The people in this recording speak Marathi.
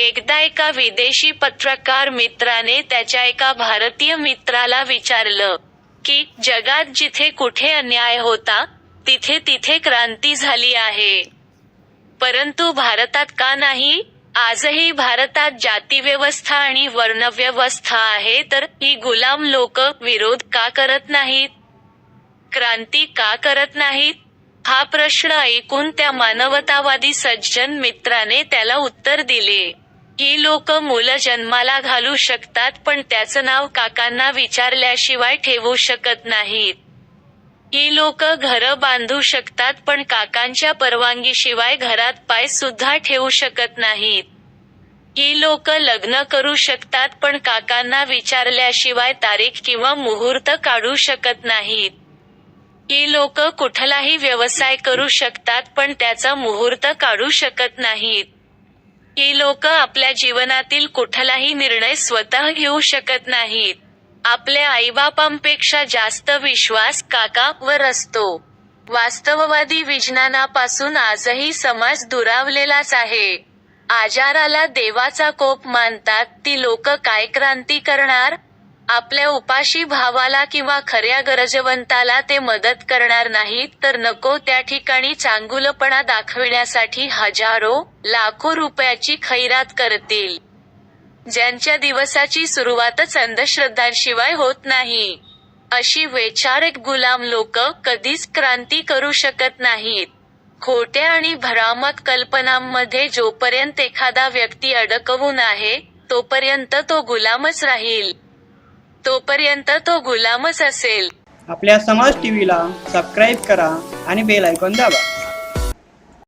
एकदा एका विदेशी पत्रकार मित्राने त्याच्या एका भारतीय मित्राला विचारलं की जगात जिथे कुठे अन्याय होता तिथे तिथे क्रांती झाली आहे. परंतु भारतात का नाही? आजही भारतात जातीव्यवस्था आणि वर्णव्यवस्था आहे तर ही गुलाम लोक विरोध का करत नाहीत? क्रांती का करत नाहीत? हा प्रश्न ऐकून त्या मानवतावादी सज्जन मित्राने त्याला उत्तर दिले. ही लोक मुलं जन्माला घालू शकतात पण त्याचं नाव काकांना विचारल्याशिवाय ठेवू शकत नाहीत. ही लोक घर बांधू शकतात पण काकांच्या परवानगीशिवाय घरात पाय सुद्धा ठेवू शकत नाहीत. ही लोक लग्न करू शकतात पण काकांना विचारल्याशिवाय तारीख किंवा मुहूर्त काढू शकत नाहीत. ही लोक कुठलाही व्यवसाय करू शकतात पण त्याचा मुहूर्त काढू शकत नाहीत. ही लोक आपल्या जीवनातील कुठलाही निर्णय स्वतः घेऊ शकत नाहीत. आपल्या आईबापांपेक्षा जास्त विश्वास काकावर असतो. वास्तववादी विज्ञानापासून आजही समाज दुरावलेलाच आहे. आजाराला देवाचा कोप मानतात ती लोक काय क्रांती करणार? आपल्या उपाशी भावाला किंवा खऱ्या गरजवंताला ते मदत करणार नाहीत तर नको त्या ठिकाणी चांगुलपणा दाखविण्यासाठी हजारो लाखो रुपयाची खैरात करतील. ज्यांच्या दिवसाची सुरुवातच अंधश्रद्धांशिवाय होत नाही. अशी वैचारिक गुलाम लोक कधीच क्रांती करू शकत नाहीत. खोट्या आणि भ्रामक कल्पनांमध्ये जोपर्यंत एखादा व्यक्ती अडकवून आहे तोपर्यंत तो गुलामच राहील. तोपर्यंत तो गुलामच असेल. आपल्या समाज टीव्हीला सबस्क्राईब करा आणि बेल ऐकून दाबा.